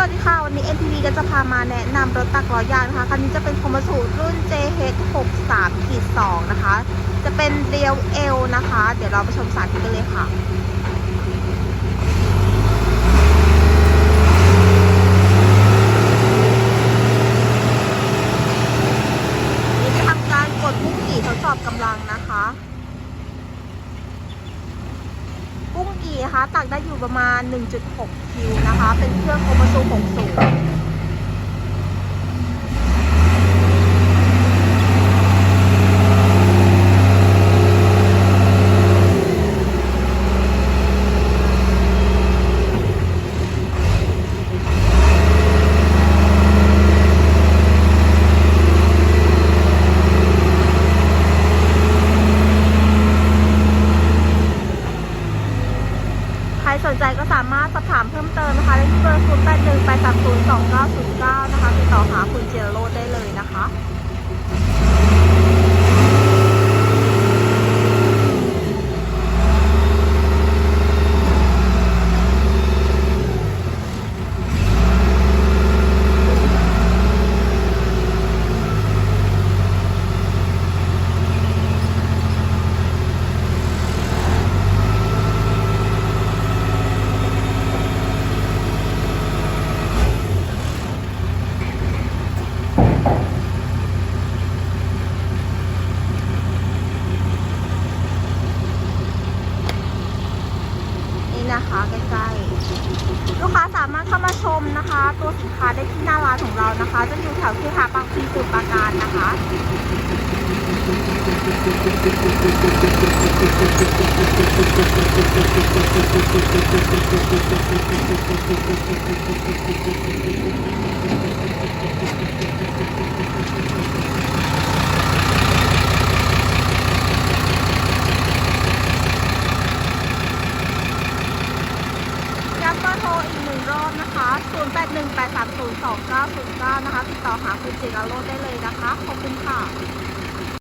วัสดีค่ะ วันนี้ NTV ก็จะพามาแนะนำรถตักล้อยางนะคะ คันนี้จะเป็นคอมมสูรุ่น JH 63ขีด2นะคะ จะเป็นเรียวเอลนะคะ เดี๋ยวเราไปชมสาธิตกันเลยค่ะนี่จะทำการกดพุ่งกี่ทดสอบกำลังนะคะ กุ้งกี นะคะตักได้อยู่ประมาณ 1.6 คิวนะคะ เป็นเครื่องโอมาซู60 ใค รสนใจก็สามารถสอบถามเพิ่มเติมนะคะได้ที่เบอร์ 0 8 1 8 3 0 2 9 0 9 นะคะติดต่อหาคุณเจรโรได้เลย นะคะ ใกล้ๆ ลูกค้าสามารถเข้ามาชมนะคะ ตัวสินค้าได้ที่หน้าร้านของเรานะคะจะอยู่แถวที่หาบางพีสุดปราการนะคะ ย้ำเบอร์โทรอี กหนึ่งรอบนะคะ 0818302909 นะคะ ติดต่อหาคุณจิราโรดได้เลยนะคะ ขอบคุณค่ะ